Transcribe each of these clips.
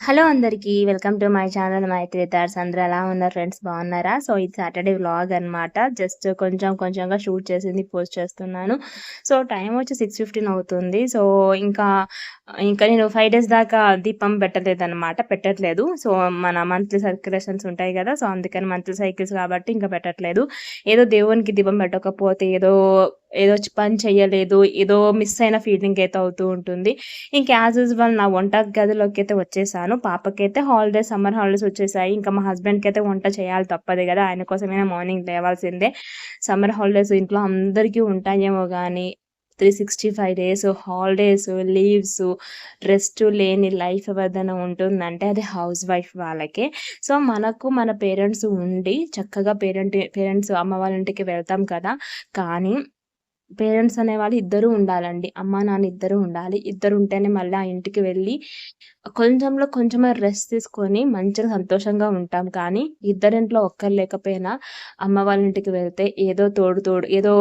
Hello అందరికీ welcome to my channel Maitri thoughts అందరూ ఎలా ఉన్నారు ఫ్రెండ్స్? బాగున్నారా? సో ఇది సాటర్డే వ్లాగ్ అనమాట జస్ట్ కొంచెం కొంచెంగా షూట్ చేసింది పోస్ట్ చేస్తున్నాను. సో టైం వచ్చి సిక్స్ ఫిఫ్టీన్ అవుతుంది. సో ఇంకా ఇంకా నేను ఫైవ్ డేస్ దాకా దీపం పెట్టలేదు అనమాట పెట్టట్లేదు. సో మన మంత్లీ సర్క్యులేషన్స్ ఉంటాయి కదా సో అందుకని మంత్లీ సైకిల్స్ కాబట్టి ఇంకా పెట్టట్లేదు. ఏదో దేవునికి దీపం పెట్టకపోతే ఏదో ఏదో పని చేయలేదు ఏదో మిస్ అయిన ఫీలింగ్ అయితే అవుతూ ఉంటుంది. ఇంకా యాజ్ యూజువల్ నా వంట గదిలోకి అయితే వచ్చేసాను. పాపకైతే హాలిడేస్ సమ్మర్ హాలిడేస్ వచ్చేసాయి. ఇంకా మా హస్బెండ్కి అయితే వంట చేయాలి తప్పదు కదా. ఆయన కోసమైనా మార్నింగ్ లేవాల్సిందే. సమ్మర్ హాలిడేస్ ఇంట్లో అందరికీ ఉంటాయేమో కానీ three sixty five days holidays leaves rest లేని లైఫ్ ఏదైనా ఉంటుందంటే అది హౌస్ వైఫ్ వాళ్ళకే. సో మనకు మన పేరెంట్స్ ఉండి చక్కగా పేరెంట్ పేరెంట్స్ అమ్మ వాళ్ళ ఇంటికి వెళ్తాం కదా. కానీ పేరెంట్స్ అనేవాళ్ళు ఇద్దరు ఉండాలండి. అమ్మ నాన్న ఇద్దరు ఉండాలి. ఇద్దరు ఉంటేనే మళ్ళీ ఆ ఇంటికి వెళ్ళి కొంచెంలో కొంచెమే రెస్ట్ తీసుకొని మంచిగా సంతోషంగా ఉంటాం. కానీ ఇద్దరింట్లో ఒక్కరు లేకపోయినా అమ్మ వాళ్ళ ఇంటికి వెళ్తే ఏదో తోడు తోడు ఏదో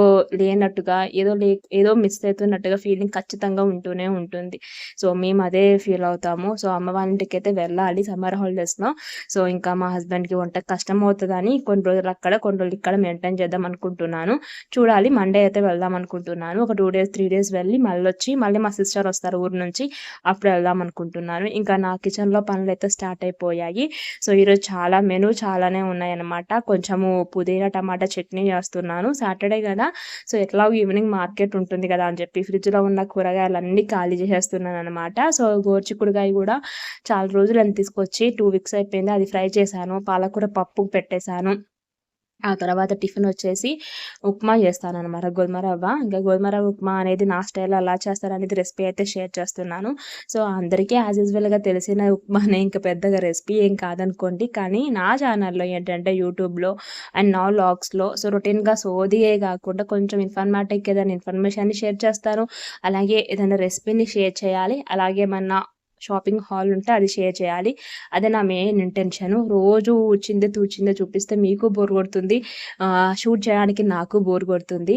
లేనట్టుగా ఏదో లే ఏదో మిస్ అవుతున్నట్టుగా ఫీలింగ్ ఖచ్చితంగా ఉంటూనే ఉంటుంది. సో మేము అదే ఫీల్ అవుతాము. సో అమ్మ వాళ్ళ ఇంటికి అయితే వెళ్ళాలి సమ్మర్ హాలిడేస్లో సో ఇంకా మా హస్బెండ్కి వంట కష్టం అవుతుందని కొన్ని రోజులు అక్కడ కొన్ని రోజులు ఇక్కడ మెయింటైన్ చేద్దాం అనుకుంటున్నాను. చూడాలి. మండే అయితే వెళ్దాం అనుకుంటున్నాను. ఒక టూ డేస్ త్రీ డేస్ వెళ్ళి మళ్ళీ వచ్చి మళ్ళీ మా సిస్టర్ వస్తారు ఊరు నుంచి అప్పుడు వెళ్దాం అనుకుంటున్నాను. ఇంకా నా కిచెన్లో పనులు అయితే స్టార్ట్ అయిపోయాయి. సో ఈరోజు చాలా మెను చాలానే ఉన్నాయన్నమాట. కొంచెము పుదీనా టమాటా చట్నీ చేస్తున్నాను. సాటర్డే కదా సో ఎట్లా ఈవినింగ్ మార్కెట్ ఉంటుంది కదా అని చెప్పి ఫ్రిడ్జ్లో ఉన్న కూరగాయలన్నీ ఖాళీ చేసేస్తున్నాను అనమాట సో గోర్చికుడుగాయ కూడా చాలా రోజులు అని తీసుకొచ్చి టూ వీక్స్ అయిపోయింది. అది ఫ్రై చేశాను. పాలకూర పప్పు పెట్టేశాను. ఆ తర్వాత టిఫిన్ వచ్చేసి ఉప్మా చేస్తాను అనమాట గోధుమ రవ్వ. ఇంకా గోధుమ రవ్వ ఉప్మా అనేది నా స్టైల్లో ఎలా చేస్తారనేది రెసిపీ అయితే షేర్ చేస్తున్నాను. సో అందరికీ యాజ్ యూజువల్గా తెలిసిన ఉప్మానే ఇంకా పెద్దగా రెసిపీ ఏం కాదనుకోండి. కానీ నా ఛానల్లో ఏంటంటే యూట్యూబ్లో అండ్ నా లాగ్స్లో సో రొటీన్గా సోదియే కాకుండా కొంచెం ఇన్ఫర్మేటిక్ ఏదైనా ఇన్ఫర్మేషన్ని షేర్ చేస్తాను. అలాగే ఏదైనా రెసిపీని షేర్ చేయాలి. అలాగే మన షాపింగ్ హాల్ ఉంటే అది షేర్ చేయాలి. అదే నా మెయిన్ ఇంటెన్షన్. రోజు ఊచిందే తూచిందే చూపిస్తే మీకు బోర్ కొడుతుంది. షూట్ చేయడానికి నాకు బోర్ కొడుతుంది.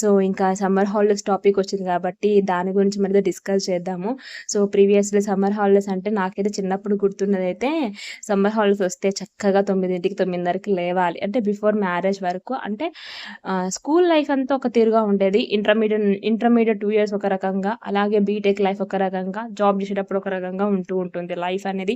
సో ఇంకా సమ్మర్ హాలిడేస్ టాపిక్ వచ్చింది కాబట్టి దాని గురించి మళ్ళీ డిస్కస్ చేద్దాము. సో ప్రీవియస్లీ సమ్మర్ హాలిడేస్ అంటే నాకైతే చిన్నప్పుడు గుర్తున్నది అయితే సమ్మర్ హాలిడేస్ వస్తే చక్కగా తొమ్మిదింటికి తొమ్మిదిన్నరకి లేవాలి. అంటే బిఫోర్ మ్యారేజ్ వరకు. అంటే స్కూల్ లైఫ్ అంతా ఒక తీరుగా ఉండేది. ఇంటర్మీడియట్ ఇంటర్మీడియట్ టూ ఇయర్స్ ఒక రకంగా అలాగే బీటెక్ లైఫ్ ఒక రకంగా జాబ్ చేసేటప్పుడు ఒక రకంగా ఉంటూ ఉంటుంది. లైఫ్ అనేది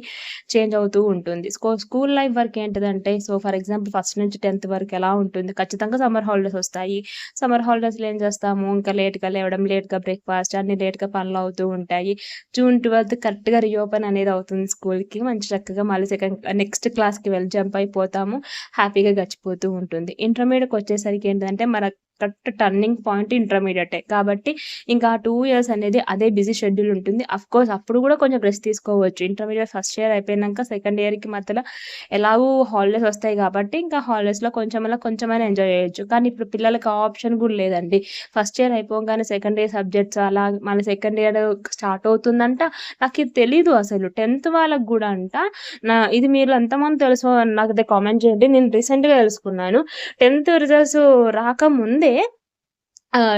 చేంజ్ అవుతూ ఉంటుంది. స్కూల్ లైఫ్ వరకు ఏంటిదంటే సో ఫర్ ఎగ్జాంపుల్ ఫస్ట్ నుంచి టెన్త్ వరకు ఎలా ఉంటుంది? ఖచ్చితంగా సమ్మర్ హాలిడేస్ వస్తాయి. సమ్మర్ హాలిడేస్లో ఏం చేస్తాము? ఇంకా లేట్గా లేవడం లేట్గా బ్రేక్ఫాస్ట్ అన్ని లేట్గా పనులు అవుతూ ఉంటాయి. జూన్ ట్వెల్త్ కరెక్ట్గా రీఓపెన్ అనేది అవుతుంది స్కూల్కి. మంచి చక్కగా మళ్ళీ సెకండ్ నెక్స్ట్ క్లాస్కి వెళ్ళి జంప్ అయిపోతాము. హ్యాపీగా గడిచిపోతూ ఉంటుంది. ఇంటర్మీడియట్కి వచ్చేసరికి ఏంటంటే మన కరెక్ట్ టర్నింగ్ పాయింట్ ఇంటర్మీడియటే. కాబట్టి ఇంకా టూ ఇయర్స్ అనేది అదే బిజీ షెడ్యూల్ ఉంటుంది. అఫ్ కోర్స్ అప్పుడు కూడా కొంచెం రెస్ట్ తీసుకోవచ్చు. ఇంటర్మీడియట్ ఫస్ట్ ఇయర్ అయిపోయినాక సెకండ్ ఇయర్కి మధ్యలో ఎలాగూ హాలిడేస్ వస్తాయి కాబట్టి ఇంకా హాలిడేస్లో కొంచెం అలా కొంచెమైనా ఎంజాయ్ చేయొచ్చు. కానీ ఇప్పుడు పిల్లలకి ఆ ఆప్షన్ కూడా లేదండి. ఫస్ట్ ఇయర్ అయిపోగానే సెకండ్ ఇయర్ సబ్జెక్ట్స్ అలా మన సెకండ్ ఇయర్ స్టార్ట్ అవుతుందంట. నాకు ఇది తెలీదు అసలు. టెన్త్ వాళ్ళకి కూడా అంట. నా ఇది మీరు ఎంతమంది తెలుసు నాకు అయితే కామెంట్ చేయండి. నేను రీసెంట్గా తెలుసుకున్నాను. టెన్త్ రిజల్ట్స్ రాకముందే え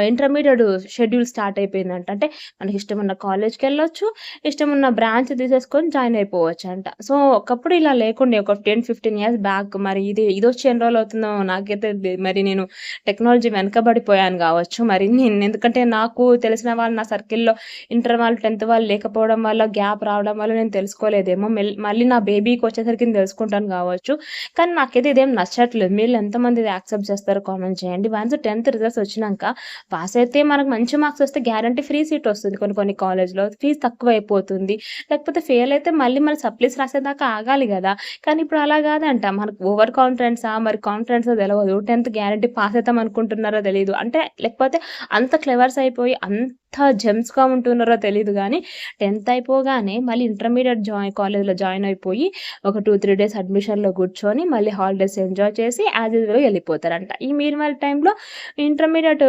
ఇంటర్మీడియట్ షెడ్యూల్ స్టార్ట్ అయిపోయిందంట. అంటే మనకి ఇష్టం ఉన్న కాలేజ్కి వెళ్ళొచ్చు ఇష్టం ఉన్న బ్రాంచ్ తీసేసుకొని జాయిన్ అయిపోవచ్చు అంట సో ఒకప్పుడు ఇలా లేకుండే ఒక టెన్ ఫిఫ్టీన్ ఇయర్స్ బ్యాక్ మరి ఇది ఇది వచ్చి ఎన్ని రోజులు అవుతుందో నాకైతే మరి నేను టెక్నాలజీ వెనకబడిపోయాను కావచ్చు. మరి నేను ఎందుకంటే నాకు తెలిసిన వాళ్ళు నా సర్కిల్లో ఇంటర్ వాళ్ళు టెన్త్ వాళ్ళు లేకపోవడం వల్ల గ్యాప్ రావడం వల్ల నేను తెలుసుకోలేదేమో. మళ్ళీ నా బేబీకి వచ్చేసరికి నేను తెలుసుకుంటాను కావచ్చు. కానీ నాకైతే ఇదేం నచ్చట్లేదు. మీరు ఎంతమంది ఇది యాక్సెప్ట్ చేస్తారో కామెంట్ చేయండి. వన్స్ టెన్త్ రిజల్ట్స్ వచ్చినాక పాస్ అయితే మనకు మంచి మార్క్స్ వస్తే గ్యారంటీ ఫ్రీ సీట్ వస్తుంది కొన్ని కొన్ని కాలేజ్లో ఫీజు తక్కువ అయిపోతుంది లేకపోతే ఫెయిల్ అయితే మళ్ళీ మన సప్లీస్ రాసేదాకా ఆగాలి కదా. కానీ ఇప్పుడు అలా కాదంట. మనకు ఓవర్ కాన్ఫిడెన్సా మరి కాన్ఫిడెన్స్ తెలియదు టెన్త్ గ్యారంటీ పాస్ అవుతాం అనుకుంటున్నారో తెలియదు అంటే లేకపోతే అంత క్లెవర్స్ అయిపోయి అంత జెమ్స్గా ఉంటున్నారో తెలియదు కానీ టెన్త్ అయిపోగానే మళ్ళీ ఇంటర్మీడియట్ జాయిన్ కాలేజ్లో జాయిన్ అయిపోయి ఒక టూ త్రీ డేస్ అడ్మిషన్లో కూర్చొని మళ్ళీ హాలిడేస్ ఎంజాయ్ చేసి యాజ్ యూజువల్గా వెళ్ళిపోతారంట. ఈ మీన్ వాళ్ళ టైంలో ఇంటర్మీడియట్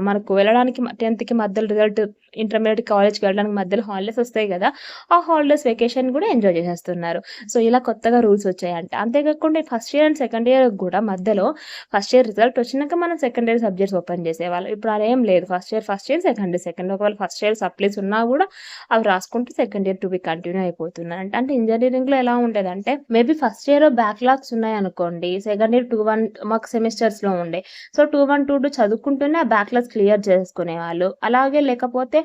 మనకు వెళ్ళడానికి టెన్త్కి మధ్యలో రిజల్ట్ ఇంటర్మీడియట్ కాలేజ్కి వెళ్ళడానికి మధ్యలో హాలిడేస్ వస్తాయి కదా ఆ హాలిడేస్ వెకేషన్ కూడా ఎంజాయ్ చేసేస్తున్నారు. సో ఇలా కొత్తగా రూల్స్ వచ్చాయంట. అంతేకాకుండా first year and second year కూడా మధ్యలో ఫస్ట్ ఇయర్ రిజల్ట్ వచ్చినాక మనం సెకండ్ ఇయర్ సబ్జెక్ట్స్ ఓపెన్ చేసేవాళ్ళం. ఇప్పుడు అలా ఏం లేదు. First year first year second year second ఒకవేళ ఫస్ట్ ఇయర్ సప్లీస్ ఉన్నా కూడా అవి రాసుకుంటూ second year to be continue అయిపోతున్నాయి అంటే ఇంజనీరింగ్లో ఎలా ఉండేదంటే మేబీ ఫస్ట్ ఇయర్ బ్యాక్లాగ్స్ ఉన్నాయి అనుకోండి. సెకండ్ ఇయర్ టూ వన్ మాకు సెమిస్టర్స్లో ఉండే. So two one two two చదువుకుంటూనే ఆ బ్యాక్లాగ్స్ క్లియర్ చేసుకునే వాళ్ళు అలాగే లేకపోతే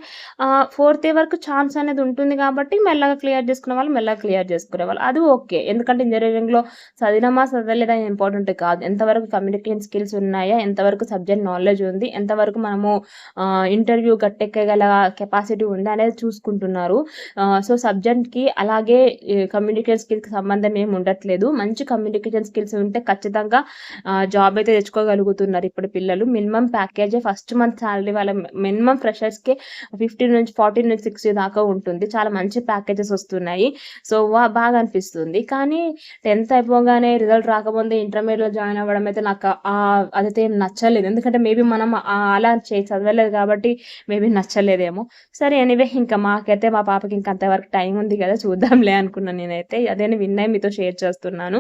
ఫోర్త్ ఇయర్ వరకు ఛాన్స్ అనేది ఉంటుంది కాబట్టి మెల్లగా క్లియర్ చేసుకునే వాళ్ళు మెల్లగా క్లియర్ చేసుకునే వాళ్ళు. అది ఓకే ఎందుకంటే ఇంజనీరింగ్లో చదివినామా చదవలేదా ఇంపార్టెంట్ కాదు. ఎంతవరకు కమ్యూనికేషన్ స్కిల్స్ ఉన్నాయా ఎంతవరకు సబ్జెక్ట్ నాలెడ్జ్ ఉంది ఎంతవరకు మనము ఇంటర్వ్యూ గట్టెక్కగల కెపాసిటీ ఉంది అనేది చూసుకుంటున్నారు. సో సబ్జెక్ట్కి అలాగే కమ్యూనికేషన్ స్కిల్స్కి సంబంధం ఏమి ఉండట్లేదు. మంచి కమ్యూనికేషన్ స్కిల్స్ ఉంటే ఖచ్చితంగా జాబ్ అయితే తెచ్చుకోగలుగుతున్నారు. ఇప్పుడు పిల్లలు మినిమం ప్యాకేజే ఫస్ట్ మంత్ శాలరీ వాళ్ళ మినిమం ఫ్రెషర్స్కి ఫిఫ్టీన్ నుంచి ఫార్టీన్ నుంచి సిక్స్టీ దాకా ఉంటుంది. చాలా మంచి ప్యాకేజెస్ వస్తున్నాయి. సో బాగా అనిపిస్తుంది. కానీ టెన్త్ అయిపోగానే రిజల్ట్ రాకముందే ఇంటర్మీడియట్లో జాయిన్ అవ్వడం అయితే నాకు అదైతే ఏం నచ్చలేదు. ఎందుకంటే మేబీ మనం అలా చే చదవలేదు కాబట్టి మేబీ నచ్చలేదేమో. సరే ఎనీవే ఇంకా మాకైతే మా పాపకి ఇంకా అంతవరకు టైం ఉంది కదా చూద్దాంలే అనుకున్నాను నేనైతే. అదే విన్నాయి మీతో షేర్ చేస్తున్నాను.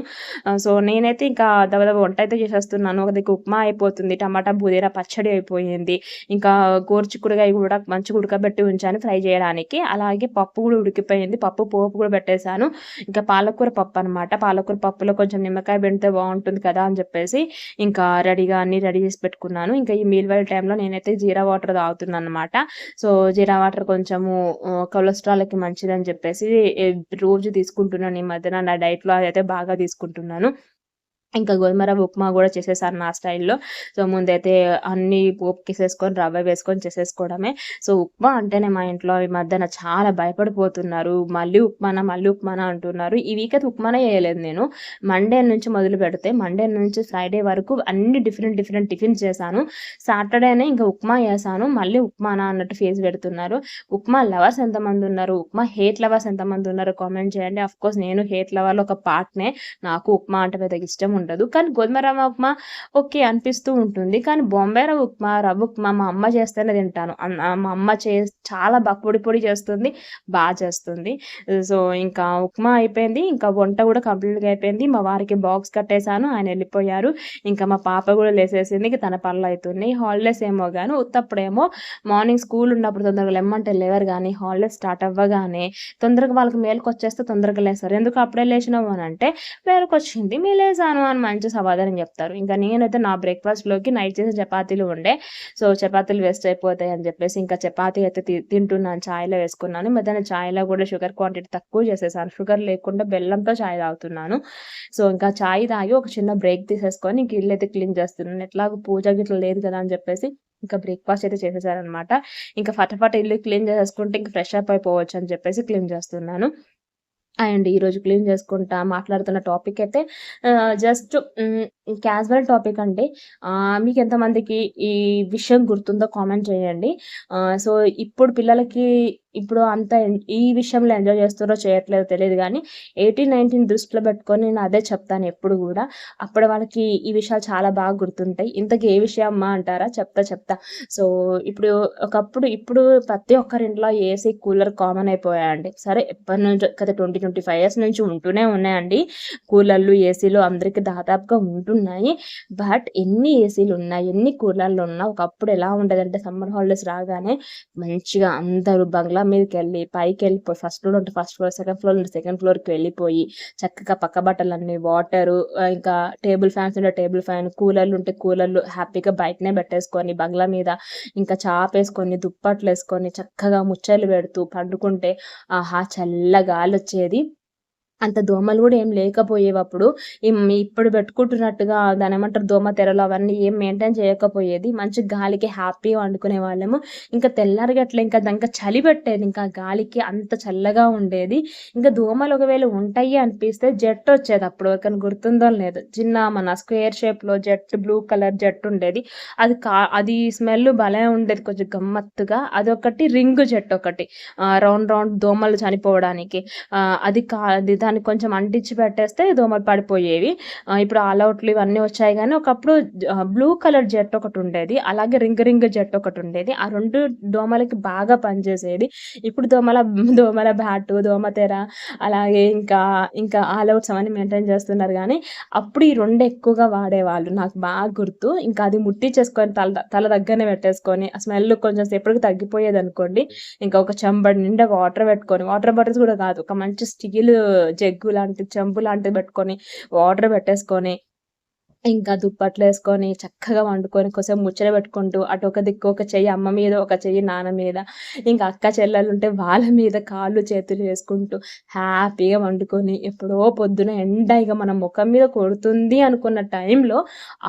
సో నేనైతే ఇంకా దబదబ వంట అయితే చేసేస్తున్నాను. ఒక దగ్గర ఉప్మా అయిపోతుంది టమాటా బుదేరా పచ్చడి అయిపోయింది. ఇంకా గోరుచిక్కుడుగాయ కూడా మంచిగా ఉడకబెట్టి ఉంచాను ఫ్రై చేయడానికి. అలాగే పప్పు కూడా ఉడికిపోయింది. పప్పు పోపు కూడా పెట్టేశాను. ఇంకా పాలకూర పప్పు అనమాట పాలకూర పప్పులో కొంచెం నిమ్మకాయ పెడితే బాగుంటుంది కదా అని చెప్పేసి ఇంకా రెడీగా అన్ని రెడీ చేసి పెట్టుకున్నాను. ఇంకా ఈ మీల్ వైల్ టైంలో నేనైతే జీరా వాటర్ తాగుతున్నాను అనమాట సో జీరా వాటర్ కొంచెము కొలెస్ట్రాల్కి మంచిదని చెప్పేసి రోజు తీసుకుంటున్నాను. ఈ మధ్యన నా డైట్లో అయితే బాగా తీసుకుంటున్నాను. ఇంకా గోధుమ రవ్వ ఉప్మా కూడా చేసేసాను నా స్టైల్లో. సో ముందైతే అన్ని పోపుకేసేసుకొని రవ్వ వేసుకొని చేసేసుకోవడమే. సో ఉప్మా అంటేనే మా ఇంట్లో ఈ మధ్యన చాలా భయపడిపోతున్నారు. మళ్ళీ ఉప్మానా మళ్ళీ ఉప్మానా అంటున్నారు. ఈ వీక్ అయితే ఉప్మానే వేయలేదు నేను. మండే నుంచి మొదలు పెడితే మండే నుంచి ఫ్రైడే వరకు అన్ని డిఫరెంట్ డిఫరెంట్ టిఫిన్స్ చేశాను. సాటర్డేనే ఇంకా ఉప్మా వేసాను మళ్ళీ ఉప్మానా అన్నట్టు ఫేస్ పెడుతున్నారు. ఉప్మా లవర్స్ ఎంతమంది ఉన్నారు? ఉప్మా హేట్ లవర్స్ ఎంతమంది ఉన్నారు? కామెంట్ చేయండి. అఫ్ కోర్స్ నేను హేట్ లవర్లో ఒక పార్ట్నే. నాకు ఉప్మా అంటే పెద్ద ఇష్టం ఉండదు. కానీ గోధుమ రవ్వ ఉప్మా ఓకే అనిపిస్తూ ఉంటుంది. కానీ బొంబాయి రవ్వ ఉప్మా రవ్వ ఉప్మా మా అమ్మ చేస్తేనే తింటాను. మా అమ్మ చే చాలా బాగా పొడి పొడి చేస్తుంది బాగా చేస్తుంది. సో ఇంకా ఉప్మా అయిపోయింది. ఇంకా వంట కూడా కంప్లీట్గా అయిపోయింది. మా వారికి బాక్స్ కట్టేశాను. ఆయన వెళ్ళిపోయారు. ఇంకా మా పాప కూడా లేసేసింది. తన పనులు అవుతున్నాయి హాలిడేస్ ఏమో కానీ ఉత్తప్పుడేమో మార్నింగ్ స్కూల్ ఉన్నప్పుడు తొందరగా లెమ్మంటే లేవరు కానీ హాలిడేస్ స్టార్ట్ అవ్వగానే తొందరగా వాళ్ళకి మేలుకు వచ్చేస్తే తొందరగా లేస్తారు. ఎందుకు అప్పుడే లేచినావు అని అంటే మేలుకొచ్చింది. మీ లేసాను అని మంచి సమాధానం చెప్తారు. ఇంకా నేనైతే నా బ్రేక్ఫాస్ట్లోకి నైట్ చేసిన చపాతీలు ఉండే. సో చపాతీలు వేస్ట్ అయిపోతాయి అని చెప్పేసి ఇంకా చపాతీ అయితే తింటున్నాను. ఛాయ్లో వేసుకున్నాను. మధ్యాహ్నం ఛాయ్లో కూడా షుగర్ క్వాంటిటీ తక్కువ చేసేసాను. షుగర్ లేకుండా బెల్లంతో ఛాయ్ తాగుతున్నాను. సో ఇంకా ఛాయ్ తాగి ఒక చిన్న బ్రేక్ తీసేసుకొని ఇంక ఇల్లు అయితే క్లీన్ చేస్తున్నాను. ఎట్లాగో పూజ గిట్ల లేదు కదా అని చెప్పేసి ఇంకా బ్రేక్ఫాస్ట్ అయితే చేసేసారనమాట ఇంకా ఫటాఫట్ ఇల్లు క్లీన్ చేసుకుంటే ఇంకా ఫ్రెష్ అప్ అయిపోవచ్చు అని చెప్పేసి క్లీన్ చేస్తున్నాను. అండ్ ఈరోజు క్లీన్ చేసుకుంటా మాట్లాడుతున్న టాపిక్ అయితే జస్ట్ క్యాజువల్ టాపిక్ అండి. మీకు ఎంతమందికి ఈ విషయం గుర్తుందో కామెంట్ చేయండి. సో ఇప్పుడు పిల్లలకి ఇప్పుడు అంత ఈ విషయంలో ఎంజాయ్ చేస్తారో చేయట్లేదో తెలియదు కానీ ఎయిటీన్ నైన్టీన్ దృష్టిలో పెట్టుకొని నేను అదే చెప్తాను ఎప్పుడు కూడా. అప్పుడు వాళ్ళకి ఈ విషయాలు చాలా బాగా గుర్తుంటాయి. ఇంతకీ ఏ విషయం అమ్మా అంటారా? చెప్తా చెప్తా. సో ఇప్పుడు ఒకప్పుడు ఇప్పుడు ప్రతి ఒక్కరింట్లో ఏసీ కూలర్ కామన్ అయిపోయాయండి. సరే ఎప్పటి నుంచి కదా ట్వంటీ ట్వంటీ ఫైవ్ ఇయర్స్ నుంచి ఉంటూనే ఉన్నాయండి. కూలర్లు ఏసీలు అందరికీ దాదాపుగా ఉంటున్నాయి. బట్ ఎన్ని ఏసీలు ఉన్నాయి ఎన్ని కూలర్లు ఉన్నా ఒకప్పుడు ఎలా ఉండదంటే సమ్మర్ హాలిడేస్ రాగానే మంచిగా అందరూ బంగ్లా మీదకి వెళ్ళి పైకి వెళ్ళిపోయి ఫస్ట్ ఫ్లోర్ ఉంటే ఫస్ట్ ఫ్లోర్ సెకండ్ ఫ్లోర్ ఉంటే సెకండ్ ఫ్లోర్కి వెళ్ళిపోయి చక్కగా పక్క బట్టలన్నీ వాటరు ఇంకా టేబుల్ ఫ్యాన్స్ ఉంటే టేబుల్ ఫ్యాన్ కూలర్లు ఉంటే కూలర్లు హ్యాపీగా బయటనే పెట్టేసుకొని బంగ్లా మీద ఇంకా చాపేసుకొని దుప్పట్లు వేసుకొని చక్కగా ముచ్చట్లు పెడుతూ పండుకుంటే ఆహా చల్ల గాలి వచ్చేది. అంత దోమలు కూడా ఏం లేకపోయేవి అప్పుడు ఇప్పుడు పెట్టుకుంటున్నట్టుగా దాని ఏమంటారు దోమ తెరలు అవన్నీ ఏం మెయింటైన్ చేయకపోయేది. మంచి గాలికి హ్యాపీగా వండుకునే వాళ్ళము. ఇంకా తెల్లారిగట్ల ఇంకా ఇంకా చలి పెట్టేది. ఇంకా గాలికి అంత చల్లగా ఉండేది. ఇంకా దోమలు ఒకవేళ ఉంటాయి అనిపిస్తే జెట్ వచ్చేది. అప్పుడు కానీ గుర్తుందో లేదు. చిన్న మన స్క్వేర్ షేప్లో జెట్ బ్లూ కలర్ జెట్ ఉండేది. అది కా అది స్మెల్ భలే ఉండేది. కొంచెం గమ్మత్తుగా. అదొకటి రింగ్ జెట్ ఒకటి. రౌండ్ రౌండ్ దోమలు చనిపోవడానికి. అది కా దానికి కొంచెం అంటించి పెట్టేస్తే దోమలు పడిపోయేవి. ఇప్పుడు ఆల్ అవుట్లు ఇవన్నీ వచ్చాయి కానీ ఒకప్పుడు బ్లూ కలర్ జెట్ ఒకటి ఉండేది అలాగే రింగ్ రింగ్ జెట్ ఒకటి ఉండేది. ఆ రెండు దోమలకి బాగా పనిచేసేది. ఇప్పుడు దోమల దోమల బ్యాటు దోమతెర అలాగే ఇంకా ఇంకా ఆల్ అవుట్స్ అవన్నీ మెయింటైన్ చేస్తున్నారు కానీ అప్పుడు ఈ రెండు ఎక్కువగా వాడేవాళ్ళు. నాకు బాగా గుర్తు. ఇంకా అది ముట్టి చేసుకొని తల తల దగ్గరనే పెట్టేసుకొని ఆ స్మెల్ కొంచెం సేపటికి తగ్గిపోయేది అనుకోండి ఇంకా ఒక చెంబడి నిండా వాటర్ పెట్టుకొని వాటర్ బాటిల్స్ కూడా కాదు ఒక మంచి స్టీల్ జగ్గు లాంటి చెంబు లాంటిది పెట్టుకొని వాటర్ పెట్టేసుకొని ఇంకా దుప్పట్లు వేసుకొని చక్కగా వండుకొని కొంచెం ముచ్చట పెట్టుకుంటూ అటు ఒక దిక్కు ఒక చెయ్యి అమ్మ మీద ఒక చెయ్యి నాన్న మీద ఇంకా అక్క చెల్లెలు ఉంటే వాళ్ళ మీద కాళ్ళు చేతులు వేసుకుంటూ హ్యాపీగా వండుకొని ఎప్పుడో పొద్దున ఎండ ఇక మన ముఖం మీద కొడుతుంది అనుకున్న టైంలో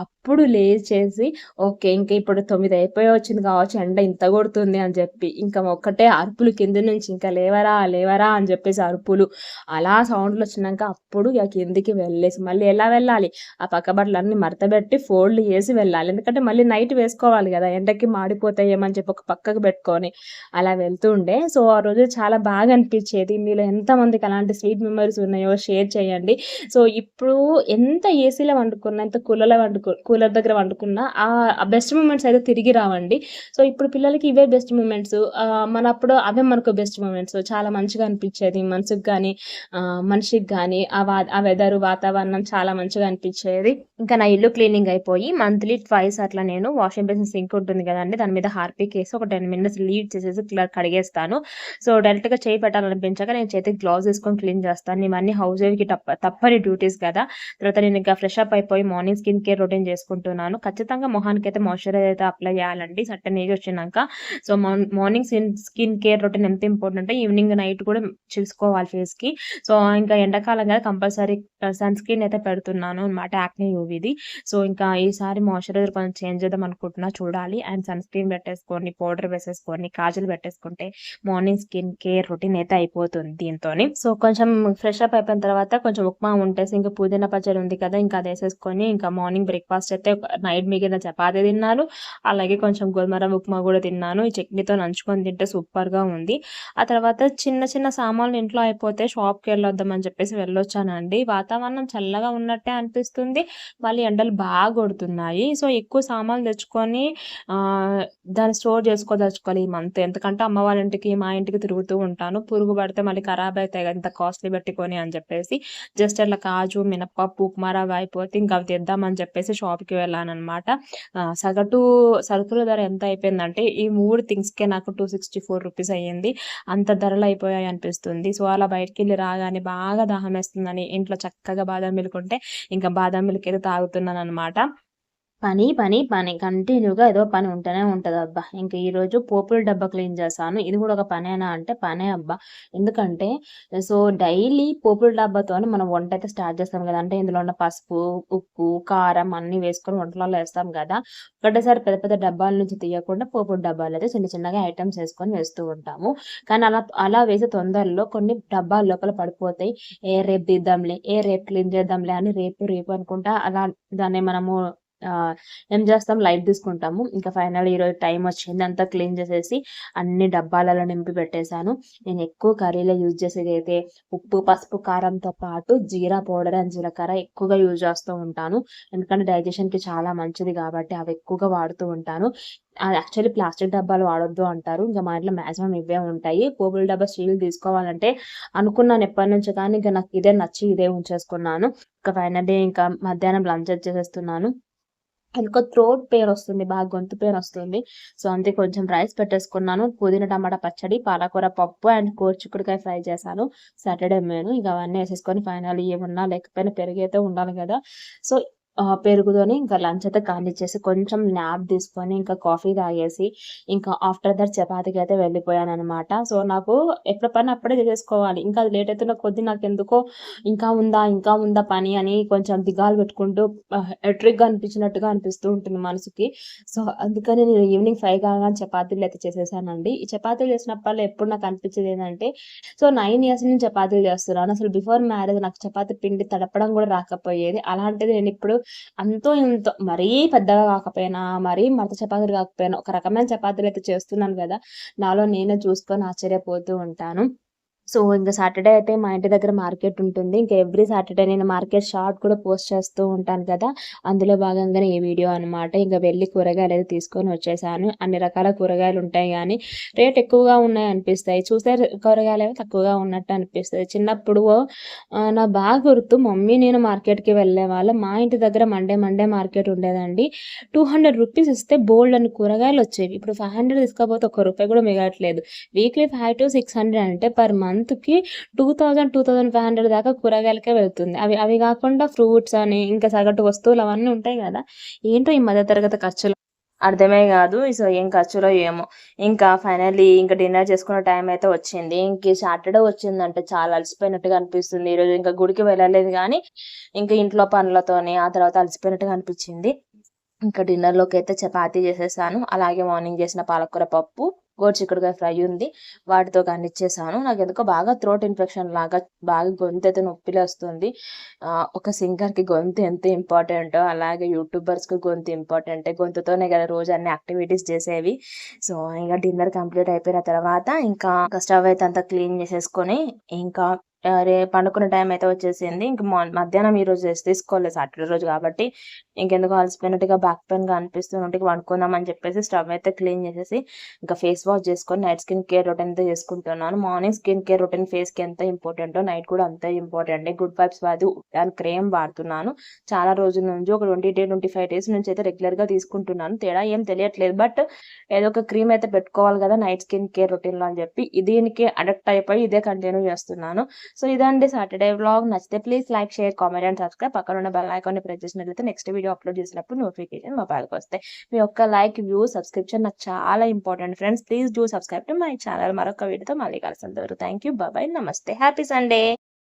అప్పుడు లేచేసి ఓకే ఇంకా ఇప్పుడు తొమ్మిది అయిపోయి వచ్చింది కావచ్చు ఎండ ఇంత కొడుతుంది అని చెప్పి ఇంకా ఒక్కటే అరుపులు కింద నుంచి ఇంకా లేవరా లేవరా అని చెప్పేసి అరుపులు. అలా సౌండ్లు వచ్చినాక అప్పుడు ఇక కిందికి వెళ్ళేసి మళ్ళీ ఎలా వెళ్ళాలి? ఆ పక్క బట్టలు అన్ని మడతబెట్టి ఫోల్డ్ చేసి వెళ్ళాలి. ఎందుకంటే మళ్ళీ నైట్ వేసుకోవాలి కదా ఎండకి మాడిపోతాయేమని చెప్పి ఒక పక్కకు పెట్టుకొని అలా వెళ్తూ ఉండే సో ఆ రోజు చాలా బాగా అనిపించేది. మీలో ఎంతమందికి అలాంటి స్వీట్ మెమరీస్ ఉన్నాయో షేర్ చేయండి. సో ఇప్పుడు ఎంత ఏసీలో వండుకున్నా ఎంత కూలర్లో వండుకు కూలర్ దగ్గర వండుకున్నా ఆ బెస్ట్ మూమెంట్స్ అయితే తిరిగి రావండి. సో ఇప్పుడు పిల్లలకి ఇవే బెస్ట్ మూమెంట్స్. మన అప్పుడు అవే మనకు బెస్ట్ మూమెంట్స్. చాలా మంచిగా అనిపించేది. మనసుకు కానీ మనిషికి కానీ ఆ వా ఆ వెదర్ వాతావరణం చాలా మంచిగా అనిపించేది. ఇంకా నా ఇల్లు క్లీనింగ్ అయిపోయి మంత్లీ ట్వైస్ అట్లా నేను వాషింగ్ బేసిన్ సింక్ ఉంటుంది కదండి దాని మీద హార్పిక్ వేసి ఒక టెన్ మినిట్స్ లీడ్ చేసేసి కడిగేస్తాను. సో డైరెక్ట్గా చేయి పెట్టాలనిపించాక నేను చేతికి గ్లౌజ్ వేసుకొని క్లీన్ చేస్తాను. ఇవన్నీ హౌస్ వైఫ్కి తప్ప తప్పని డ్యూటీస్ కదా. తర్వాత నేను ఇంకా ఫ్రెష్ అప్ అయిపోయి మార్నింగ్ స్కిన్ కేర్ రొటీన్ చేసుకుంటున్నాను. ఖచ్చితంగా మొహానికి అయితే మాయిశ్చరైజర్ అయితే అప్లై చేయాలండి. సర్టన్ ఏజ్ వచ్చినాక. So morning skin care routine ఎంత ఇంపార్టెంట్ అంటే ఈవినింగ్ నైట్ కూడా చేసుకోవాలి ఫేస్కి. సో ఇంకా ఎండాకాలం కదా కంపల్సరీ సన్ స్క్రీన్ అయితే పెడుతున్నాను అనమాట యాక్నే ఇది. సో ఇంకా ఈసారి మాయిశ్చరైజర్ కొంచెం చేంజ్ చేద్దాం అనుకుంటున్నా. చూడాలి. అండ్ సన్ స్క్రీన్ పెట్టేసుకొని పౌడర్ వేసేసుకొని కాజల్ పెట్టేసుకుంటే మార్నింగ్ స్కిన్ కేర్ రొటీన్ అయితే అయిపోతుంది దీంతో సో కొంచెం ఫ్రెష్ అప్ అయిపోయిన తర్వాత కొంచెం ఉప్మా ఉంటేసి ఇంకా పుదీనా పచ్చడి ఉంది కదా ఇంకా అది వేసేసుకొని ఇంకా మార్నింగ్ బ్రేక్ఫాస్ట్ అయితే నైట్ మిగిలిన చపాతీ తిన్నాను. అలాగే కొంచెం గోధుమ రవ్వ ఉప్మా కూడా తిన్నాను. ఈ చట్నీతో నంచుకొని తింటే సూపర్గా ఉంది. ఆ తర్వాత చిన్న చిన్న సామాన్లు ఇంట్లో అయిపోతే షాప్కి వెళ్ళొద్దామని చెప్పేసి వెళ్ళొచ్చానండి. వాతావరణం చల్లగా ఉన్నట్టే అనిపిస్తుంది. మళ్ళీ ఎండలు బాగా కొడుతున్నాయి. సో ఎక్కువ సామాన్లు తెచ్చుకొని దాన్ని స్టోర్ చేసుకోదలుచుకోవాలి ఈ మంత్. ఎందుకంటే అమ్మ వాళ్ళ ఇంటికి మా ఇంటికి తిరుగుతూ ఉంటాను. పురుగు పడితే మళ్ళీ ఖరాబ్ అవుతాయి కదా ఇంత కాస్ట్లీ పెట్టుకొని అని చెప్పేసి. జస్ట్ అట్లా కాజు మినప్పప్పు ఉప్మారా అయిపోతే ఇంకా అవి తెద్దామని చెప్పేసి షాప్కి వెళ్ళాను అనమాట సగటు సరుకుల ధర ఎంత అయిపోయిందంటే ఈ మూడు థింగ్స్కే నాకు టూ సిక్స్టీ ఫోర్ రూపీస్ అయ్యింది. అంత ధరలు అయిపోయాయి అనిపిస్తుంది. సో అలా బయటికి వెళ్ళి రాగానే బాగా దాహం వేస్తుందని ఇంట్లో చక్కగా బాదం మిల్క్ ఉంటే ఇంకా బాదం మిల్క్ అయితే సాగుతున్నాను అనమాట పని పని పని. కంటిన్యూగా ఏదో పని ఉంటూనే ఉంటుంది అబ్బా. ఇంకా ఈరోజు పోపుల డబ్బా క్లీన్ చేస్తాను ఇది కూడా ఒక పనేనా అంటే పనే అబ్బా. ఎందుకంటే సో డైలీ పోపుల డబ్బాతో మనం వంట అయితే స్టార్ట్ చేస్తాం కదా. అంటే ఇందులో ఉన్న పసుపు ఉప్పు కారం అన్ని వేసుకొని వంటలలో వేస్తాం కదా. ఒకటేసారి పెద్ద పెద్ద డబ్బాల నుంచి తీయకుండా పోపుల డబ్బాలు అయితే చిన్న చిన్నగా ఐటమ్స్ వేసుకొని వేస్తూ ఉంటాము. కానీ అలా అలా వేసే తొందరలో కొన్ని డబ్బాల లోపల పడిపోతాయి. ఏ రేపు తీద్దాంలే ఏ రేపు క్లీన్ చేద్దాంలే అని రేపు రేపు అనుకుంటా అలా దాన్ని మనము ఏం చేస్తాం? లైట్ తీసుకుంటాము. ఇంకా ఫైనల్ ఈరోజు టైం వచ్చింది. అంతా క్లీన్ చేసేసి అన్ని డబ్బాలలో నింపి పెట్టేశాను. నేను ఎక్కువ కర్రీలో యూజ్ చేసేది అయితే ఉప్పు పసుపు కారంతో పాటు జీరా పౌడర్ అండ్ జీలకర్ర ఎక్కువగా యూజ్ చేస్తూ ఉంటాను. ఎందుకంటే డైజెషన్కి చాలా మంచిది కాబట్టి అవి ఎక్కువగా వాడుతూ ఉంటాను. యాక్చువల్లీ ప్లాస్టిక్ డబ్బాలు వాడొద్దు అంటారు. ఇంకా మా ఇంట్లో మ్యాక్సిమం ఇవే ఉంటాయి. పోపుల డబ్బా స్టీల్ తీసుకోవాలంటే అనుకున్నాను ఎప్పటి నుంచో కానీ ఇంకా నాకు ఇదే నచ్చి ఇదే ఉంచేసుకున్నాను. ఇంకా ఫైనల్ డే ఇంకా మధ్యాహ్నం లంచ్ వచ్చేసేస్తున్నాను. ఎందుకో థ్రోట్ పెయిన్ వస్తుంది బాగా గొంతు పెయిన్ వస్తుంది. సో అంతే కొంచెం రైస్ పెట్టేసుకున్నాను. పుదీనా టమాటా పచ్చడి పాలకూర పప్పు అండ్ కోర్చుకుడికాయ ఫ్రై చేశాను. సాటర్డే మేము ఇక అవన్నీ వేసేసుకొని ఫైనల్ ఏమున్నా లేకపోయినా పెరిగైతే ఉండాలి కదా. సో పెరుగుతోని ఇంకా లంచ్ అయితే కానిచ్చేసి కొంచెం న్యాప్ తీసుకొని ఇంకా కాఫీ తాగేసి ఇంకా ఆఫ్టర్ దట్ చపాతీకి అయితే వెళ్ళిపోయాను అనమాట సో నాకు ఎప్పుడు పని అప్పుడే చేసేసుకోవాలి ఇంకా అది లేట్ అవుతున్న కొద్ది నాకు ఎందుకో ఇంకా ఉందా ఇంకా ఉందా పని అని కొంచెం దిగాలు పెట్టుకుంటూ ఎట్రిక్గా అనిపించినట్టుగా అనిపిస్తూ ఉంటుంది మనసుకి. సో అందుకని నేను ఈవినింగ్ ఫైవ్ కాగానే చపాతీలు అయితే చేసేసానండి. ఈ చపాతీలు చేసినప్పుడు ఎప్పుడు నాకు అనిపించేది ఏంటంటే సో నైన్ ఇయర్స్ నుంచి చపాతీలు చేస్తున్నాను. అసలు బిఫోర్ మ్యారేజ్ నాకు చపాతీ పిండి తడపడం కూడా రాకపోయేది. అలాంటిది నేను ఇప్పుడు అంతో ఇంతో మరీ పెద్దగా కాకపోయినా మరీ మడత చపాతీలు కాకపోయినా ఒక రకమైన చపాతీలు అయితే చేస్తున్నాను కదా. నాలో నేనే చూసుకొని ఆశ్చర్యపోతూ ఉంటాను. సో ఇంకా సాటర్డే అయితే మా ఇంటి దగ్గర మార్కెట్ ఉంటుంది. ఇంకా ఎవ్రీ సాటర్డే నేను మార్కెట్ షార్ట్ కూడా పోస్ట్ చేస్తూ ఉంటాను కదా. అందులో భాగంగానే ఈ వీడియో అనమాట ఇంకా వెళ్ళి కూరగాయలు అయితే తీసుకొని వచ్చేసాను. అన్ని రకాల కూరగాయలు ఉంటాయి కానీ రేట్ ఎక్కువగా ఉన్నాయి అనిపిస్తాయి. చూసే కూరగాయలు ఏమో తక్కువగా ఉన్నట్టు అనిపిస్తుంది చిన్నప్పుడు నా బాగా గుర్తు మమ్మీ నేను మార్కెట్కి వెళ్ళే వాళ్ళం. మా ఇంటి దగ్గర మండే మండే మార్కెట్ ఉండేదండి. టూ హండ్రెడ్ రూపీస్ ఇస్తే బోల్డ్ అని కూరగాయలు వచ్చేవి. ఇప్పుడు ఫైవ్ హండ్రెడ్ తీసుకోకపోతే ఒక్క రూపాయి కూడా మిగలట్లేదు. Weekly five to six hundred అంటే పర్ మంత్ మంత్కి two thousand two thousand five hundred దాకా కూరగాయలకే వెళ్తుంది. అవి అవి కాకుండా ఫ్రూట్స్ అని ఇంకా సగటు వస్తువులు అవన్నీ ఉంటాయి కదా. ఏంటో ఈ మధ్య తరగతి ఖర్చులు? అర్థమే కాదు. సో ఏం ఖర్చులో ఏమో. ఇంకా ఫైనల్లీ ఇంకా డిన్నర్ చేసుకునే టైం అయితే వచ్చింది. ఇంక సాటర్డే వచ్చిందంటే చాలా అలసిపోయినట్టుగా అనిపిస్తుంది. ఈరోజు ఇంకా గుడికి వెళ్ళలేదు కానీ ఇంకా ఇంట్లో పనులతోని ఆ తర్వాత అలసిపోయినట్టుగా అనిపించింది. ఇంకా డిన్నర్లోకి అయితే చపాతీ చేసేసాను. అలాగే మార్నింగ్ చేసిన పాలకూర పప్పు. గోరుచిక్కుడుకాయ ఫ్రై ఉంది. వాటితో కానిచ్చేసాను నాకు ఎందుకో బాగా థ్రోట్ ఇన్ఫెక్షన్ లాగా బాగా గొంతు అయితే నొప్పిలు వస్తుంది. ఒక సింగర్కి గొంతు ఎంత ఇంపార్టెంటో అలాగే యూట్యూబర్స్కి గొంతు ఇంపార్టెంటే. గొంతుతోనే కదా రోజు అన్ని యాక్టివిటీస్ చేసేవి. సో ఇంకా డిన్నర్ కంప్లీట్ అయిపోయిన తర్వాత ఇంకా స్టవ్ అయితే అంతా క్లీన్ చేసేసుకొని ఇంకా రే పండుకున్న టైం అయితే వచ్చేసింది. ఇంక మధ్యాహ్నం ఈ రోజు తీసుకోలేదు సాటర్డే రోజు కాబట్టి ఇంకెందుకు అలసిపోయినట్టుగా బ్యాక్ పెయిన్గా అనిపిస్తున్నట్టుగా వండుకుందాం అని చెప్పేసి స్టవ్ అయితే క్లీన్ చేసేసి ఇంకా ఫేస్ వాష్ చేసుకొని నైట్ స్కిన్ కేర్ రొటీన్ అయితే చేసుకుంటున్నాను. మార్నింగ్ స్కిన్ కేర్ రొటీన్ ఫేస్కి ఎంత ఇంపార్టెంటో నైట్ కూడా అంతే ఇంపార్టెంట్ గుడ్ వైబ్స్ వాది అండ్ క్రేమ్ వాడుతున్నాను. చాలా రోజుల నుంచి ఒక twenty day twenty five days నుంచి అయితే రెగ్యులర్గా తీసుకుంటున్నాను. తేడా ఏం తెలియట్లేదు బట్ ఏదో ఒక క్రీమ్ అయితే పెట్టుకోవాలి కదా నైట్ స్కిన్ కేర్ రొటీన్లో అని చెప్పి దీనికి అడక్ట్ అయిపోయి ఇదే కంటిన్యూ చేస్తున్నాను. సో ఇదండి సాటర్డే వ్లాగ్. నచ్చితే please like share comment and subscribe. పక్కన ఉన్న బెల్ ఐకాన్ని ప్రెస్ చేసినట్లయితే నెక్స్ట్ వీడియో అప్లోడ్ చేసినప్పుడు నోటిఫికేషన్ మొబైల్కి వస్తాయి. మీ యొక్క లైక్ వ్యూ సబ్స్క్రిప్షన్ నాకు చాలా important friends. Please do subscribe to my channel. మరొక వీడియోతో మళ్ళీ కలిసి థ్యాంక్ యూ బాయ్. నమస్తే. Happy Sunday.